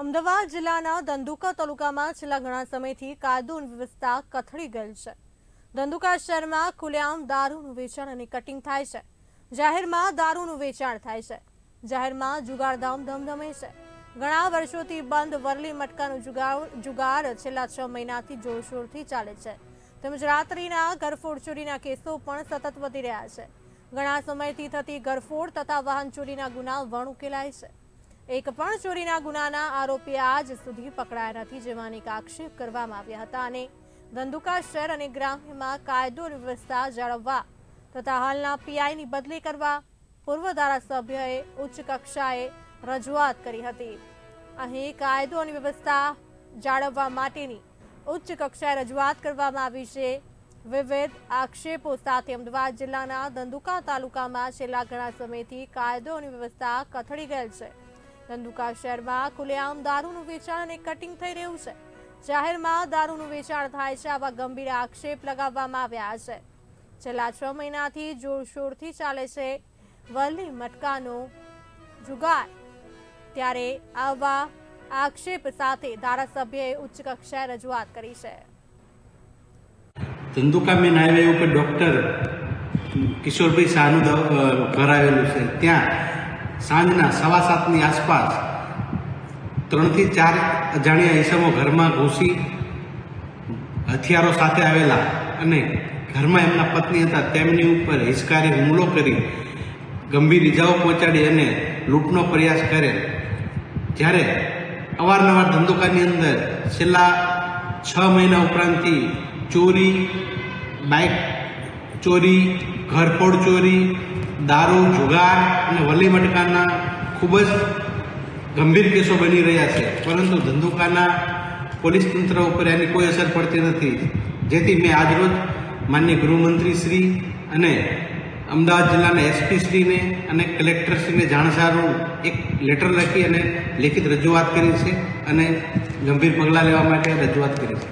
અમદાવાદ જિલ્લાના ધંધુકા તાલુકામાં છેલ્લા ઘણા સમયથી કાયદોન વ્યવસ્થા કથળી ગયેલ છે. ધંધુકા શહેરમાં ખુલ્લેઆમ દારૂનું વેચાણ અને કટિંગ થાય છે. જાહેરમાં દારૂનું વેચાણ થાય છે. જાહેરમાં જુગારધામ ધમધમે છે. ઘણા વર્ષોથી બંધ વરલી મટકાનું જુગાર જુગાર છેલ્લા છ મહિનાથી જોરશોરથી ચાલે છે. તેમજ રાત્રિના ઘરફોડ ચોરીના કેસો પણ સતત વધી રહ્યા છે. ઘણા સમયથી થતી ઘરફોડ તથા વાહન ચોરીના ગુના વણ ઉકેલાય છે. એક પણ ચોરીના ગુનાના આરોપી આજ સુધી પકડાયા નથી જેમાં અનેક આક્ષેપ કરવામાં આવ્યા હતા અને ધંધુકા શહેર અને ગ્રામ્યમાં કાયદો વ્યવસ્થા જાળવવા તથા હાલના પીઆઈની બદલી કરવા પૂર્વ ધારાસભ્યએ ઉચ્ચ કક્ષાએ રજૂઆત કરી હતી. અહીં કાયદો અને વ્યવસ્થા જાળવવા માટેની ઉચ્ચ કક્ષાએ રજૂઆત કરવામાં આવી છે. વિવિધ આક્ષેપો સાથે અમદાવાદ જિલ્લાના ધંધુકા તાલુકામાં છેલ્લા ઘણા સમયથી કાયદો અને વ્યવસ્થા કથળી ગયેલ છે. ધંધુકા શહેરમાં ખુલ્લેઆમ દારૂનું વેચાણ અને કટિંગ થઈ રહ્યું છે. જાહેરમાં દારૂનું વેચાણ થાય છે, આવા ગંભીર આક્ષેપ લગાવવામાં આવ્યા છે. છેલ્લા છ મહિનાથી જોરશોરથી ચાલે છે વલ્લી મટકાનો જુગાર. ત્યારે આવા આક્ષેપ સાથે ધારાસભ્યએ ઉચ્ચ કક્ષાએ રજૂઆત કરી છે. ધંધુકા મેન હાઈવે ઉપર ડૉક્ટર કિશોરભાઈ શાહનું ઘર છે. ત્યાં સાંજના સવા સાતની આસપાસ ત્રણથી ચાર અજાણ્યા ઈસમો ઘરમાં ઘૂસી હથિયારો સાથે આવેલા અને ઘરમાં એમના પત્ની હતા. તેમની ઉપર હિસકારી હુમલો કરી ગંભીર ઇજાઓ પહોંચાડી અને લૂંટનો પ્રયાસ કરે. જ્યારે અવારનવાર ધંધુકાની અંદર છેલ્લા છ મહિના ઉપરાંતથી ચોરી, બાઇક ચોરી, ઘરફોડ ચોરી દારૂ, જુગાર અને વલી મટકાના ખૂબ જ ગંભીર કેસો બની રહ્યા છે. પરંતુ ધંધુકાના પોલીસ તંત્ર ઉપર એની કોઈ અસર પડતી નથી. જેથી મેં આજરોજ માન્ય ગૃહમંત્રી શ્રી અને અમદાવાદ જિલ્લાના એસપી શ્રીને અને કલેક્ટર શ્રીને જાણસારું એક લેટર લખી અને લેખિત રજૂઆત કરી છે અને ગંભીર પગલાં લેવા માટે રજૂઆત કરી છે.